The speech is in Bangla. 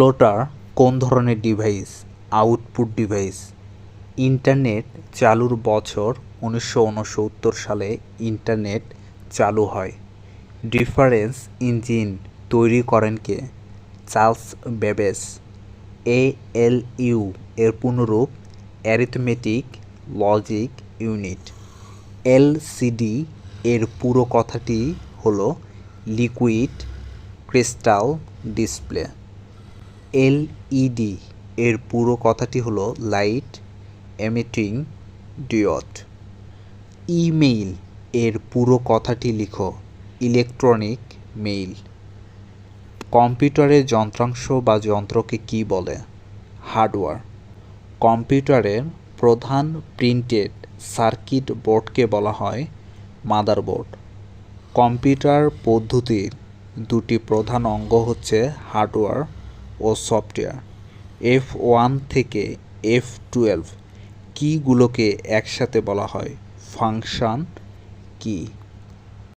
ফ্লোটার কোন ধরনের ডিভাইস? Output device. ইন্টারনেট চালুর বছর উনিশশো উনসত্তর সালে ইন্টারনেট চালু হয়। ডিফারেন্স ইঞ্জিন তৈরি করেন কে? Charles Babbage A L U এর পুনরূপ অ্যারিথমেটিক লজিক ইউনিট। এলসিডি এর পুরো কথাটি হলো লিকুইড ক্রিস্টাল ডিসপ্লে। এলইডি এর পুরো কথাটি হলো লাইট এমিটিং ডিওড ইমেইল এর পুরো কথাটি লিখো ইলেকট্রনিক মেইল কম্পিউটারের যন্ত্রাংশ বা যন্ত্রকে কী বলে? হার্ডওয়্যার কম্পিউটারের প্রধান প্রিন্টেড সার্কিট বোর্ডকে বলা হয় মাদারবোর্ড কম্পিউটার পদ্ধতির দুটি প্রধান অঙ্গ হচ্ছে হার্ডওয়্যার ও সফটওয়্যার। এফ ওয়ান থেকে এফ টুয়েলভ কীগুলোকে একসাথে বলা হয়? ফাংশন কি